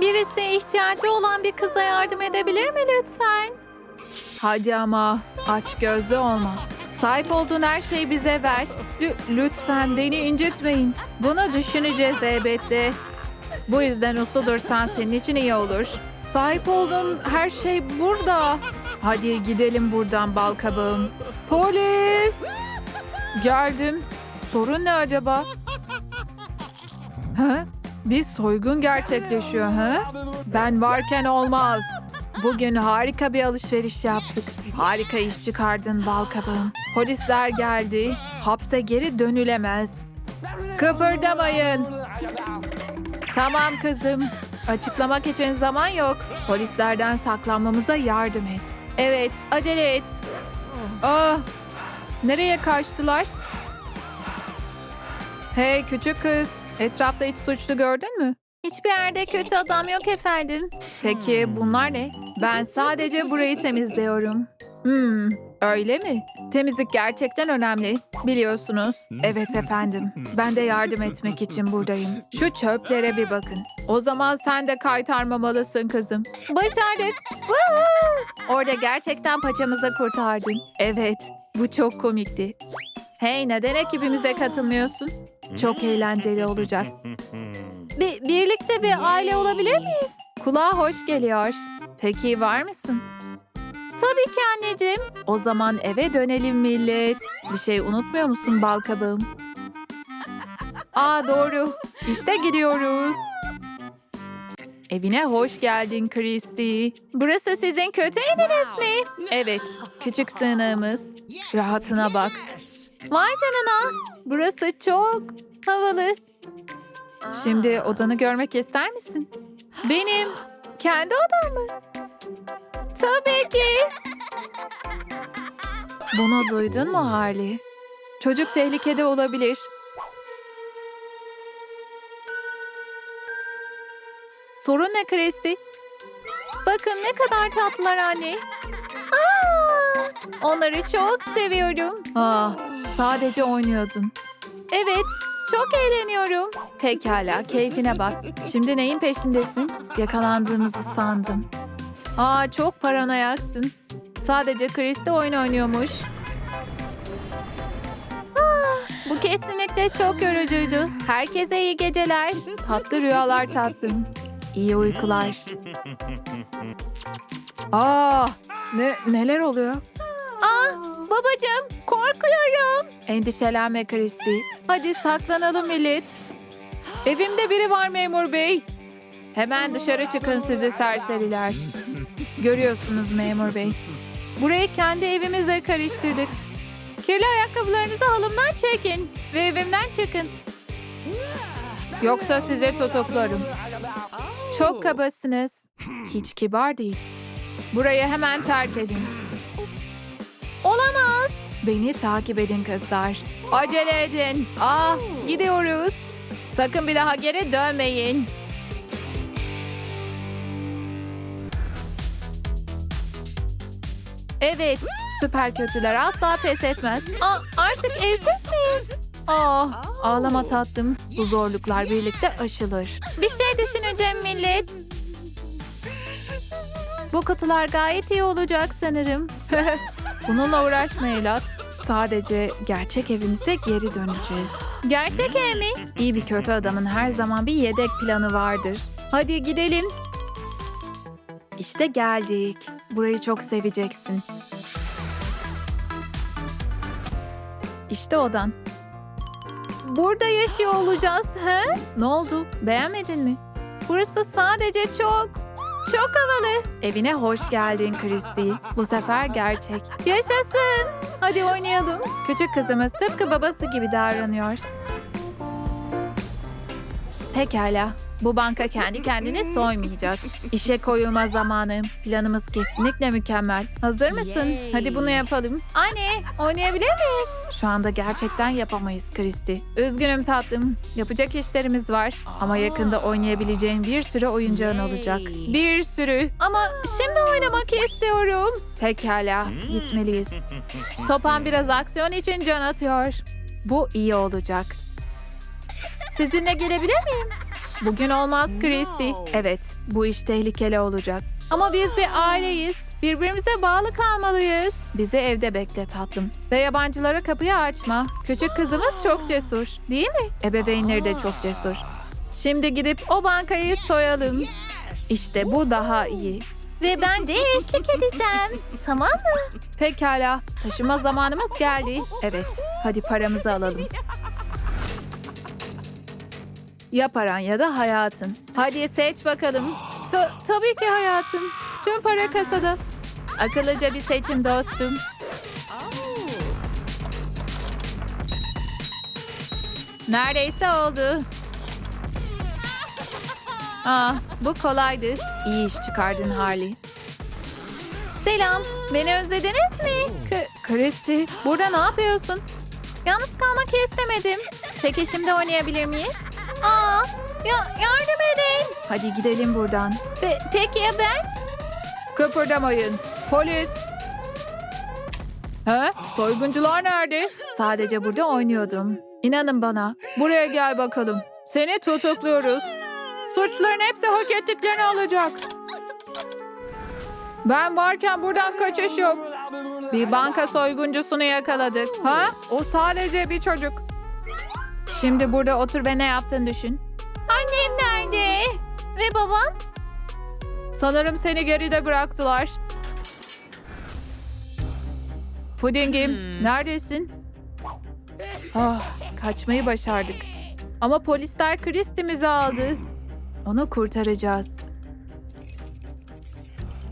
Birisi ihtiyacı olan bir kıza yardım edebilir mi lütfen? Hadi ama aç gözlü olma. Sahip olduğun her şeyi bize ver. Lü- lütfen beni incitmeyin. Bunu düşüneceğiz elbette. Bu yüzden uslu dursan senin için iyi olur. Sahip olduğum her şey burada. Hadi gidelim buradan bal kabağım. Polis! Geldim. Sorun ne acaba? Ha? Bir soygun gerçekleşiyor ha? Ben varken olmaz. Bugün harika bir alışveriş yaptık. Harika iş çıkardın bal. Polisler geldi. Hapse geri dönülemez. Kıpırdamayın. Tamam kızım. Açıklamak için zaman yok. Polislerden saklanmamıza yardım et. Evet, acele et. Ah, nereye kaçtılar? Hey küçük kız, etrafta hiç suçlu gördün mü? Hiçbir yerde kötü adam yok efendim. Peki bunlar ne? Ben sadece burayı temizliyorum. Hmm, öyle mi? Temizlik gerçekten önemli. Biliyorsunuz. Evet efendim. Ben de yardım etmek için buradayım. Şu çöplere bir bakın. O zaman sen de kaytarmamalısın kızım. Başardık. Orada gerçekten paçamızı kurtardın. Evet, bu çok komikti. Hey neden ekibimize katılmıyorsun? Çok eğlenceli olacak. Bir, birlikte bir aile olabilir miyiz? Kulağa hoş geliyor. Peki var mısın? Tabii ki anneciğim. O zaman eve dönelim millet. Bir şey unutmuyor musun bal kabağım? Aa doğru. İşte gidiyoruz. Evine hoş geldin Christy. Burası sizin kötü eviniz mi? Evet, küçük sığınağımız. Rahatına bak. Vay canına. Burası çok havalı. Şimdi odanı görmek ister misin? Benim kendi odam mı? Tabii ki. Bunu duydun mu Harley? Çocuk tehlikede olabilir. Sorun ne Christy? Bakın ne kadar tatlılar anne. Aa, onları çok seviyorum. Ah, sadece oynuyordun. Evet, çok eğleniyorum. Pekala, keyfine bak. Şimdi neyin peşindesin? Yakalandığımızı sandım. Aa, çok paranoyaksın. Sadece Christy oyun oynuyormuş. Ah, bu kesinlikle çok yorucuydu. Herkese iyi geceler. Tatlı rüyalar tatlım. İyi uykular. Aa, ne neler oluyor? Aa, babacığım korkuyorum. Endişelenme Christy. Hadi saklanalım millet. Evimde biri var memur bey. Hemen dışarı çıkın sizi serseriler. Görüyorsunuz memur bey. Burayı kendi evimize karıştırdık. Kirli ayakkabılarınızı halımdan çekin ve evimden çıkın. Yoksa size tutuklarım. Çok kabasınız. Hiç kibar değil. Burayı hemen terk edin. Beni takip edin kızlar. Acele edin. Ah, gidiyoruz. Sakın bir daha geri dönmeyin. Evet, süper kötüler asla pes etmez. Aa, artık evsiz miyiz? Ah, ağlama tatlım. Bu zorluklar birlikte aşılır. Bir şey düşüneceğim millet. Bu kutular gayet iyi olacak sanırım. Bununla uğraşma evlat. Sadece gerçek evimize geri döneceğiz. Gerçek ev mi? İyi bir kötü adamın her zaman bir yedek planı vardır. Hadi gidelim. İşte geldik. Burayı çok seveceksin. İşte odan. Burada yaşıyor olacağız, he? Ne oldu? Beğenmedin mi? Burası sadece çok, çok havalı. Evine hoş geldin Christy. Bu sefer gerçek. Yaşasın. Hadi oynayalım. Küçük kızımız tıpkı babası gibi davranıyor. Pekala. Bu banka kendi kendini soymayacak. İşe koyulma zamanı. Planımız kesinlikle mükemmel. Hazır mısın? Yay. Hadi bunu yapalım. Anne, oynayabilir miyiz? Şu anda gerçekten yapamayız Kristi. Üzgünüm tatlım. Yapacak işlerimiz var. Ama yakında oynayabileceğin bir sürü oyuncağın olacak. Bir sürü. Ama şimdi oynamak istiyorum. Pekala, gitmeliyiz. Sopan biraz aksiyon için can atıyor. Bu iyi olacak. Sizinle gelebilir miyim? Bugün olmaz Christy. Evet, bu iş tehlikeli olacak. Ama biz bir aileyiz. Birbirimize bağlı kalmalıyız. Bizi evde bekle tatlım. Ve yabancılara kapıyı açma. Küçük kızımız çok cesur. Değil mi? Ebeveynleri de çok cesur. Şimdi gidip o bankayı soyalım. İşte bu daha iyi. Ve ben de eşlik edeceğim. Tamam mı? Pekala, taşıma zamanımız geldi. Evet, hadi paramızı alalım. Ya paran ya da hayatın. Hadi seç bakalım. Ta- tabii ki hayatım. Tüm para kasada. Akıllıca bir seçim dostum. Neredeyse oldu. Ah, bu kolaydı. İyi iş çıkardın Harley. Selam, beni özlediniz mi? K- Christy, burada ne yapıyorsun? Yalnız kalmak istemedim. Peki şimdi oynayabilir miyiz? Aa, ya yardım edin. Hadi gidelim buradan. Pe- peki ya ben? Kıpırdamayın. Polis. He? Soyguncular nerede? Sadece burada oynuyordum. İnanın bana. Buraya gel bakalım. Seni tutukluyoruz. Suçların hepsi hak ettiklerini alacak. Ben varken buradan kaçış yok. Bir banka soyguncusunu yakaladık. Ha? O sadece bir çocuk. Şimdi burada otur ve ne yaptığını düşün. Annem nerede? Ve babam? Sanırım seni geride bıraktılar. Pudingim, neredesin? Ah, kaçmayı başardık. Ama polisler Christie'mizi aldı. Onu kurtaracağız.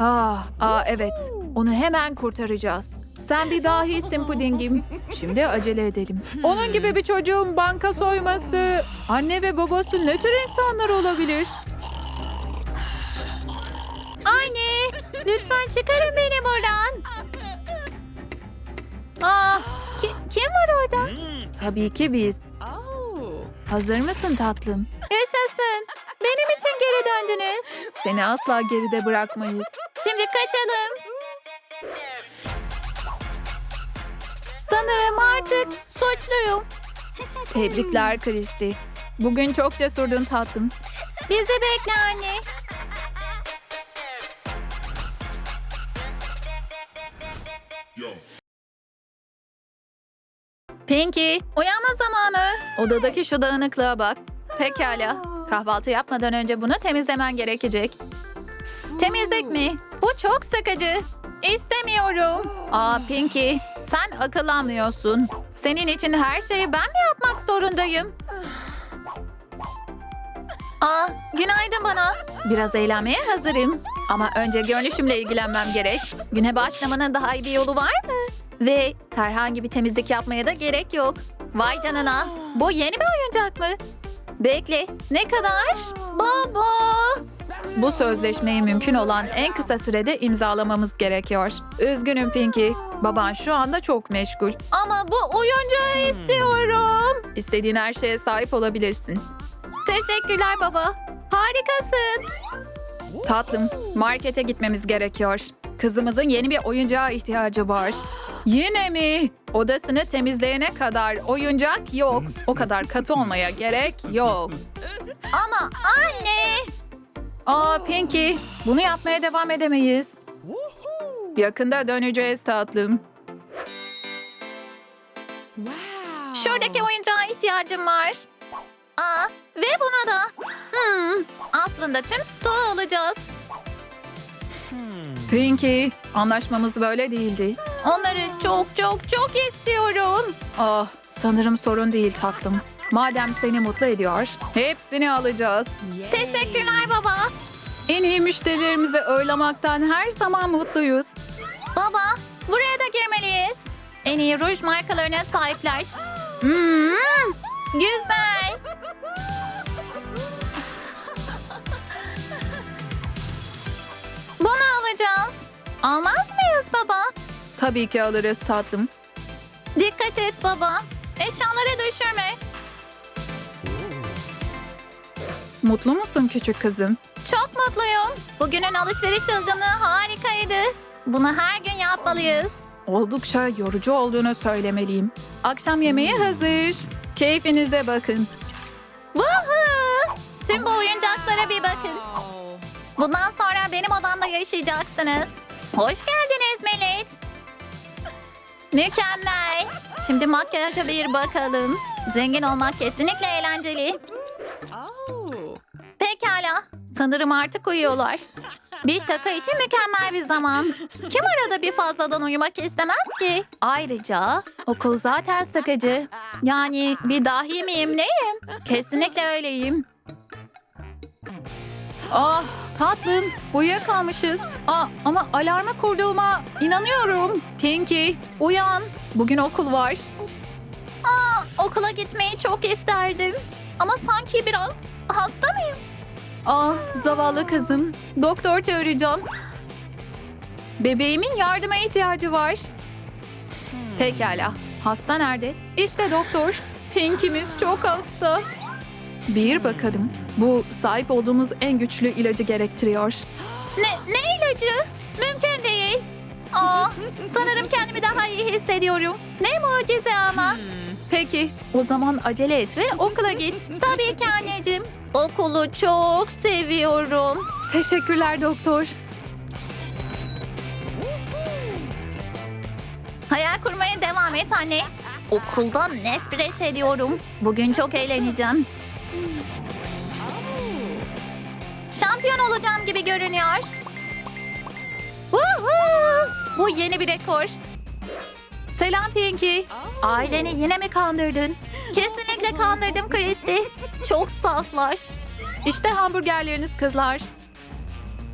Ah, ah evet. Onu hemen kurtaracağız. Sen bir dahisin Pudingim. Şimdi acele edelim. Onun gibi bir çocuğun banka soyması, anne ve babası ne tür insanlar olabilir? Anne, lütfen çıkarın beni buradan. Aa, ki- kim var orada? Tabii ki biz. Hazır mısın tatlım? Yaşasın. Benim için geri döndünüz. Seni asla geride bırakmayız. Şimdi kaçalım. Sanırım artık suçluyum. Tebrikler Kristi. Bugün çok cesurdun tatlım. Bizi bekle anne. Pinky, uyanma zamanı. Odadaki şu dağınıklığa bak. Pekala. Kahvaltı yapmadan önce bunu temizlemen gerekecek. Temizlik mi? Bu çok sıkıcı. İstemiyorum. Aa Pinky, sen akıllanmıyorsun. Senin için her şeyi ben mi yapmak zorundayım? Aa, günaydın bana. Biraz eğlenmeye hazırım. Ama önce görünüşümle ilgilenmem gerek. Güne başlamanın daha iyi bir yolu var mı? Ve herhangi bir temizlik yapmaya da gerek yok. Vay canına. Bu yeni bir oyuncak mı? Bekle. Ne kadar? Baba. Bu sözleşmeyi mümkün olan en kısa sürede imzalamamız gerekiyor. Üzgünüm Pinky. Baban şu anda çok meşgul. Ama bu oyuncağı istiyorum. İstediğin her şeye sahip olabilirsin. Teşekkürler baba. Harikasın. Tatlım, markete gitmemiz gerekiyor. Kızımızın yeni bir oyuncağa ihtiyacı var. Yine mi? Odasını temizleyene kadar oyuncak yok. O kadar katı olmaya gerek yok. Ama anne. Aa Pinky, bunu yapmaya devam edemeyiz. Yakında döneceğiz tatlım. Şuradaki oyuncağa ihtiyacım var. Aa, ve buna da. Hmm, aslında tüm stoğu alacağız. Pinky, anlaşmamız böyle değildi. Onları çok çok çok istiyorum. Ah, sanırım sorun değil tatlım. Madem seni mutlu ediyor, hepsini alacağız. Teşekkürler baba. En iyi müşterilerimizi ağırlamaktan her zaman mutluyuz. Baba, buraya da girmeliyiz. En iyi ruj markalarına sahipler. Hmm, güzel. Bunu alacağız. Almaz mıyız baba? Tabii ki alırız tatlım. Dikkat et baba. Eşyaları düşürme. Mutlu musun küçük kızım? Çok mutluyum. Bugünün alışveriş çılgınlığı harikaydı. Bunu her gün yapmalıyız. Oldukça yorucu olduğunu söylemeliyim. Akşam yemeği hazır. Keyfinize bakın. Woohoo! Tüm bu oyuncaklara bir bakın. Bundan sonra benim odamda yaşayacaksınız. Hoş geldiniz Melit. Mükemmel. Şimdi makyaja bir bakalım. Zengin olmak kesinlikle eğlenceli. Pekala. Sanırım artık uyuyorlar. Bir şaka için mükemmel bir zaman. Kim arada bir fazladan uyumak istemez ki? Ayrıca okul zaten sıkıcı. Yani bir dahi miyim neyim? Kesinlikle öyleyim. Ah tatlım uyuyakalmışız. Aa, ama alarma kurduğuma inanıyorum. Pinky uyan. Bugün okul var. Okula gitmeyi çok isterdim. Ama sanki biraz hasta mıyım? Ah zavallı kızım. Doktor çağıracağım. Bebeğimin yardıma ihtiyacı var. Pekala. Hasta nerede? İşte doktor. Pink'imiz çok hasta. Bir bakalım. Bu sahip olduğumuz en güçlü ilacı gerektiriyor. Ne, ne ilacı? Mümkün değil. Aa, sanırım kendimi daha iyi hissediyorum. Ne mucize ama. Peki, o zaman acele et ve okula git. Tabii ki anneciğim. Okulu çok seviyorum. Teşekkürler doktor. Hayal kurmaya devam et anne. Okuldan nefret ediyorum. Bugün çok eğleneceğim. Şampiyon olacağım gibi görünüyor. Woohoo! Bu yeni bir rekor. Selam Pinky. Aileni yine mi kandırdın? Kesinlikle kandırdım Kristi. Çok saflar. İşte hamburgerleriniz kızlar.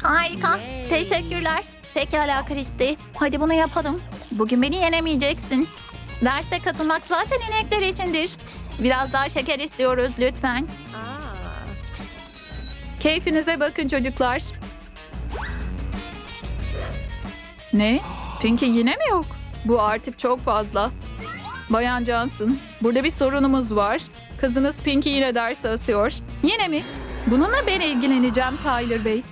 Harika. Teşekkürler. Pekala Kristi. Hadi bunu yapalım. Bugün beni yenemeyeceksin. Derse katılmak zaten inekler içindir. Biraz daha şeker istiyoruz lütfen. Keyfinize bakın çocuklar. Ne? Pinky yine mi yok? Bu artık çok fazla. Bayan Johnson, burada bir sorunumuz var. Kızınız Pinky yine ders asıyor. Yine mi? Bununla ben ilgileneceğim Tyler Bey.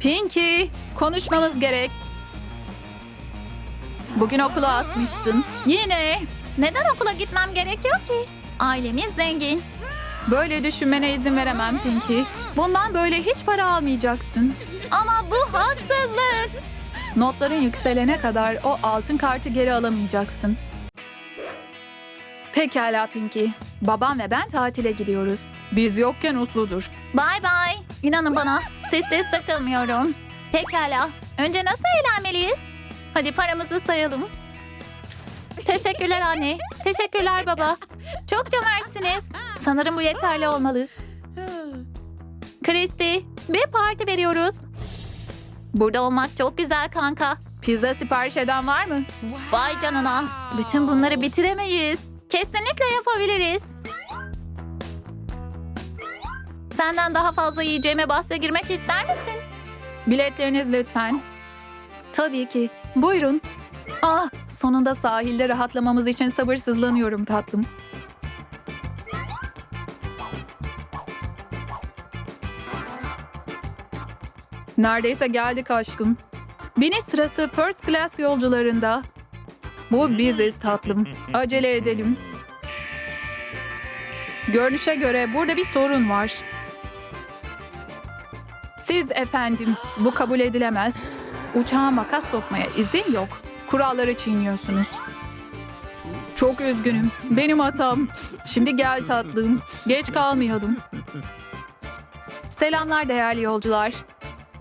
Pinky, konuşmamız gerek. Bugün okula asmışsın. Yine. Neden okula gitmem gerekiyor ki? Ailemiz zengin. Böyle düşünmene izin veremem Pinky. Bundan böyle hiç para almayacaksın. Ama bu haksızlık. Notların yükselene kadar o altın kartı geri alamayacaksın. Pekala Pinky. Babam ve ben tatile gidiyoruz. Biz yokken usludur. Bay bay. İnanın bana sessiz sıkılmıyorum. Pekala. Önce nasıl eğlenmeliyiz? Hadi paramızı sayalım. Teşekkürler anne. Teşekkürler baba. Çok cömertsiniz. Sanırım bu yeterli olmalı. Kristi, bir parti veriyoruz. Burada olmak çok güzel kanka. Pizza sipariş eden var mı? Vay canına. Bütün bunları bitiremeyiz. Kesinlikle yapabiliriz. Senden daha fazla yiyeceğime bahse girmek ister misin? Biletleriniz lütfen. Tabii ki. Buyurun. Ah, sonunda sahilde rahatlamamız için sabırsızlanıyorum tatlım. Neredeyse geldik aşkım. Biniş sırası first class yolcularında. Bu biziz tatlım. Acele edelim. Görünüşe göre burada bir sorun var. Siz efendim, bu kabul edilemez. Uçağa makas sokmaya izin yok. Kuralları çiğniyorsunuz. Çok üzgünüm. Benim hatam. Şimdi gel tatlım. Geç kalmayalım. Selamlar değerli yolcular.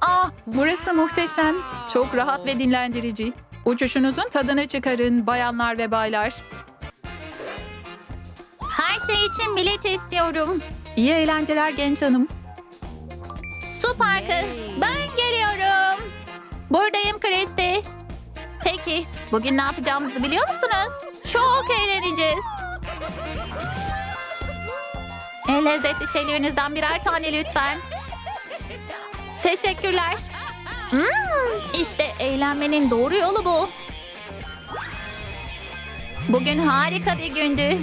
Ah, burası muhteşem. Çok rahat ve dinlendirici. Uçuşunuzun tadını çıkarın bayanlar ve baylar. Her şey için bilet istiyorum. İyi eğlenceler genç hanım. Su parkı. Ben geliyorum. Buradayım Kristi. Peki, bugün ne yapacağımızı biliyor musunuz? Çok eğleneceğiz. En lezzetli şeylerinizden birer tane lütfen. Teşekkürler. Hmm, işte eğlenmenin doğru yolu bu. Bugün harika bir gündü.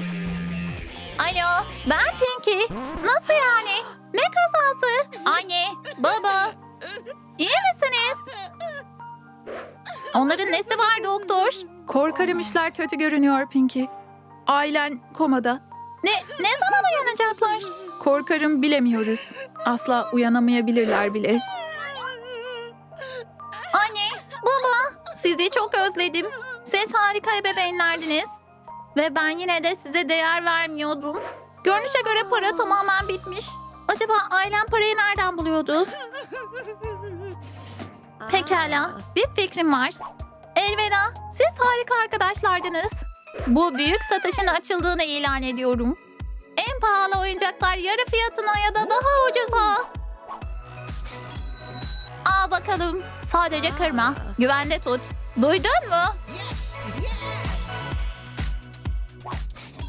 Alo, ben Pinky. Nasıl yani? Ne kazası? Anne, baba. İyi misiniz? Onların nesi var doktor? Korkarım işler kötü görünüyor Pinky. Ailen komada. Ne, ne zaman uyanacaklar? Korkarım bilemiyoruz. Asla uyanamayabilirler bile. Anne, baba, sizi çok özledim. Siz harika ebeveynlerdiniz. Ve ben yine de size değer vermiyordum. Görünüşe göre para tamamen bitmiş. Acaba ailem parayı nereden buluyordu? Pekala, bir fikrim var. Elveda, siz harika arkadaşlardınız. Bu büyük satışın açıldığını ilan ediyorum. En pahalı oyuncaklar yarı fiyatına ya da daha ucuza. Al bakalım. Sadece kırma. Güvende tut. Duydun mu?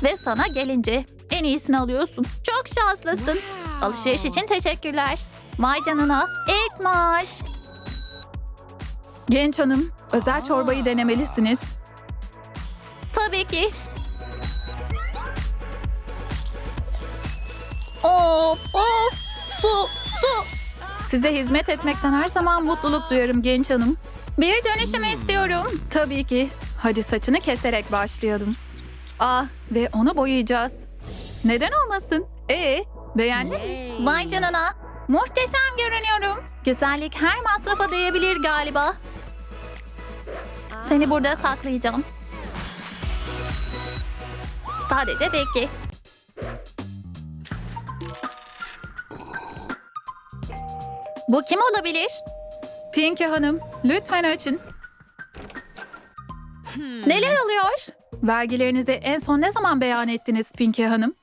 Ve sana gelince en iyisini alıyorsun. Çok şanslısın. Alışveriş için teşekkürler. Vay canına. İlk maaş. Genç hanım, özel çorbayı denemelisiniz. Tabii ki. Of of. Su su. Size hizmet etmekten her zaman mutluluk duyarım genç hanım. Bir dönüşüm istiyorum. Tabii ki. Hadi saçını keserek başlayalım. Ah ve onu boyayacağız. Neden olmasın? Ee, beğendin mi? Vay canına. Muhteşem görünüyorum. Güzellik her masrafa değebilir galiba. Seni burada saklayacağım. Sadece bekle. Bu kim olabilir? Pinky hanım, lütfen açın. Neler oluyor? Vergilerinizi en son ne zaman beyan ettiniz Pinky hanım?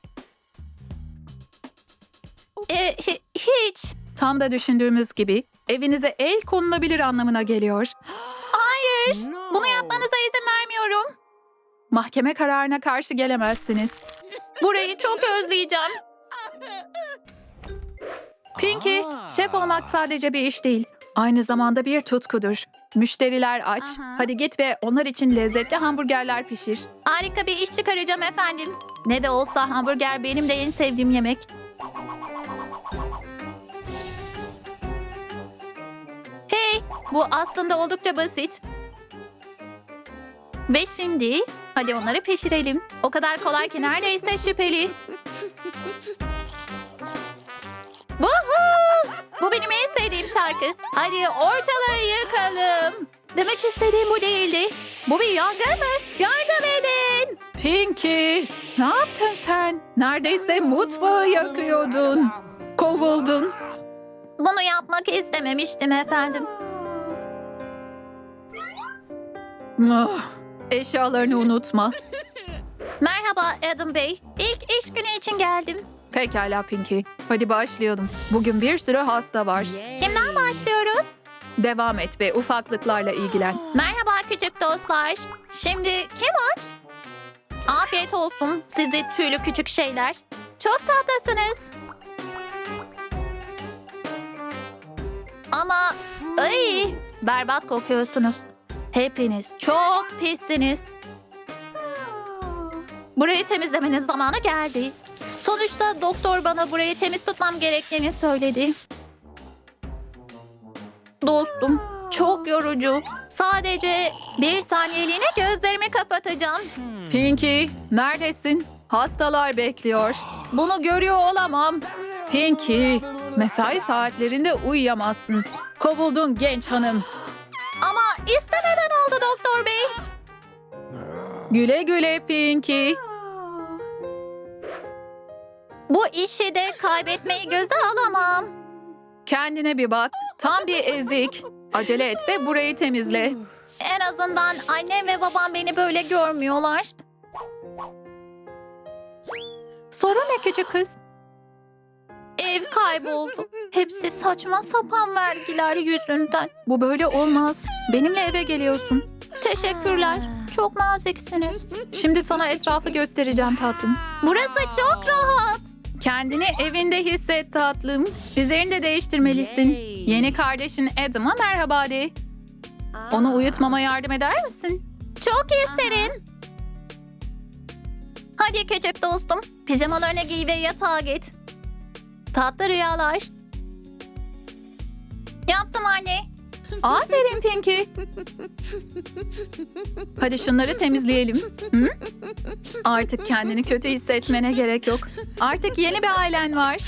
E, hi- hiç. Tam da düşündüğümüz gibi evinize el konulabilir anlamına geliyor. Hayır. Bunu yapmanıza izin vermiyorum. Mahkeme kararına karşı gelemezsiniz. Burayı çok özleyeceğim. Pinky, şef olmak sadece bir iş değil. Aynı zamanda bir tutkudur. Müşteriler aç. Aha. Hadi git ve onlar için lezzetli hamburgerler pişir. Harika bir iş çıkaracağım efendim. Ne de olsa hamburger benim de en sevdiğim yemek. Hey, bu aslında oldukça basit. Ve şimdi hadi onları pişirelim. O kadar kolay ki neredeyse şüpheli. Woohoo! Bu benim en sevdiğim şarkı. Hadi ortalığı yıkalım. Demek istediğim bu değildi. Bu bir yangın mı? Yardım edin. Pinky, ne yaptın sen? Neredeyse mutfağı yakıyordun. Kovuldun. Bunu yapmak istememiştim efendim. Ah, eşyalarını unutma. Merhaba Adam Bey. İlk iş günü için geldim. Pekala Pinky. Hadi başlayalım. Bugün bir sürü hasta var. Kimden başlıyoruz? Devam et ve ufaklıklarla ilgilen. Merhaba küçük dostlar. Şimdi kim aç? Afiyet olsun sizi tüylü küçük şeyler. Çok tatlısınız. Ama ay, berbat kokuyorsunuz. Hepiniz çok pissiniz. Burayı temizlemenin zamanı geldi. Sonuçta doktor bana burayı temiz tutmam gerektiğini söyledi. Dostum, çok yorucu. Sadece bir saniyeliğine gözlerimi kapatacağım. Pinky, neredesin? Hastalar bekliyor. Bunu görüyor olamam. Pinky, mesai saatlerinde uyuyamazsın. Kovuldun genç hanım. Ama bey. Güle güle Pinky. Bu işi de kaybetmeyi göze alamam. Kendine bir bak. Tam bir ezik. Acele et ve burayı temizle. En azından annem ve babam beni böyle görmüyorlar. Sorun ne küçük kız? Ev kayboldu. Hepsi saçma sapan vergiler yüzünden. Bu böyle olmaz. Benimle eve geliyorsun. Teşekkürler. Çok naziksiniz. Şimdi sana etrafı göstereceğim tatlım. Burası çok rahat. Kendini evinde hisset tatlım. Üzerini de değiştirmelisin. Yeni kardeşin Adam'a merhaba de. Onu uyutmama yardım eder misin? Çok isterim. Hadi küçük dostum. Pijamalarını giy ve yatağa git. Tatlı rüyalar. Yaptım anne. Aferin Pinky. Hadi şunları temizleyelim. Hı? Artık kendini kötü hissetmene gerek yok. Artık yeni bir ailen var.